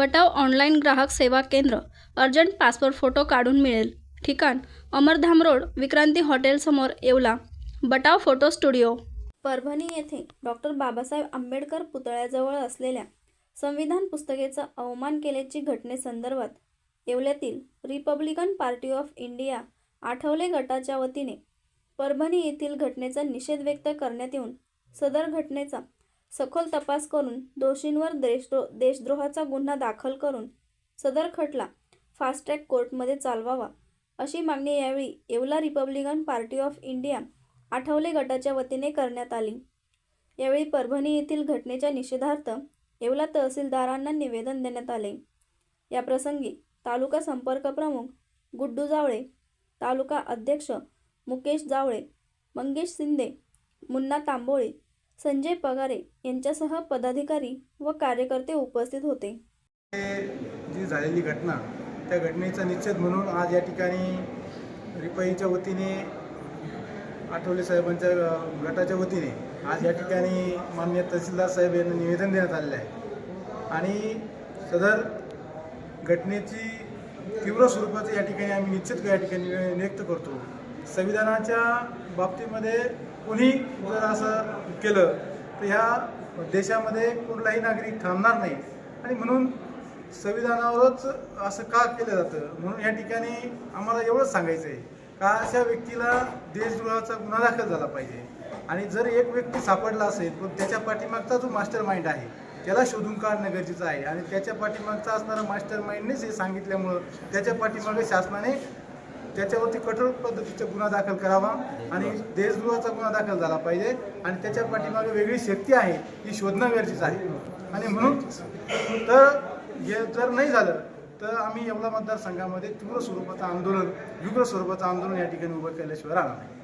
बटाव online ग्राहक सेवा केंद्र अर्जंट पासपोर्ट फोटो काढून मिळेल. ठिकाण अमरधाम रोड विक्रांती हॉटेलसमोर येवला. बटाव फोटो स्टुडिओ. परभणी येथे डॉक्टर बाबासाहेब आंबेडकर पुतळ्याजवळ असलेल्या संविधान पुस्तकेचा अवमान केल्याची घटनेसंदर्भात येवल्यातील Republican Party of India Athawale गटाच्या वतीने परभणी येथील घटनेचा निषेध व्यक्त करण्यात येऊन सदर घटनेचा सखोल तपास करून दोषींवर देशद्रो देशद्रोहाचा गुन्हा दाखल करून सदर खटला फास्ट ट्रॅक कोर्टमध्ये चालवावा अशी मागणी यावेळी Yeola Republican Party of India Athawale गटाच्या वतीने करण्यात आली. यावेळी परभणी येथील घटनेच्या निषेधार्थ येवला तहसीलदारांना निवेदन देण्यात आले. या प्रसंगी तालुका संपर्क प्रमुख गुड्डू जावळे तालुका अध्यक्ष मुकेश जावळे मंगेश शिंदे मुन्ना तांबोळे संजय पगारे यांच्यासह पदाधिकारी व कार्यकर्ते उपस्थित होते. जी झालेली घटना त्या घटनेचा निश्चित म्हणून आज या ठिकाणी रिपाईच्या वतीने आठवले साहेबांच्या गटाच्या वतीने आज या ठिकाणी माननीय तहसीलदार साहेब यांना निवेदन देण्यात आलेलं आहे. आणि सदर घटनेची तीव्र स्वरूपाचं या ठिकाणी आम्ही निश्चित या ठिकाणी नियुक्त करतो. संविधानाच्या बाबतीमध्ये कुणी जर असं केलं तर ह्या देशामध्ये कुठलाही नागरिक थांबणार नाही. आणि म्हणून संविधानावरच असं का केलं जातं? म्हणून या ठिकाणी आम्हाला एवढंच सांगायचं आहे का अशा व्यक्तीला देशद्रोहाचा गुन्हा दाखल झाला पाहिजे. आणि जर एक व्यक्ती सापडला असेल तर त्याच्या पाठीमागचा जो मास्टर माइंड आहे त्याला शोधून काढणं गरजेचं आहे. आणि त्याच्या पाठीमागचा असणारा मास्टर माइंडनेच हे सांगितल्यामुळं त्याच्या पाठीमागे शासनाने त्याच्यावरती कठोर पद्धतीचा गुन्हा दाखल करावा आणि देशद्रोहाचा गुन्हा दाखल झाला पाहिजे आणि त्याच्या पाठीमागे वेगळी शक्ती आहे ही शोधणं गरजेचं आहे. आणि म्हणून तर हे जर नाही झालं तर आम्ही एवढा मतदारसंघामध्ये तीव्र स्वरूपाचं आंदोलन उग्र स्वरूपाचं आंदोलन या ठिकाणी उभं केल्याशिवाय राहणार नाही.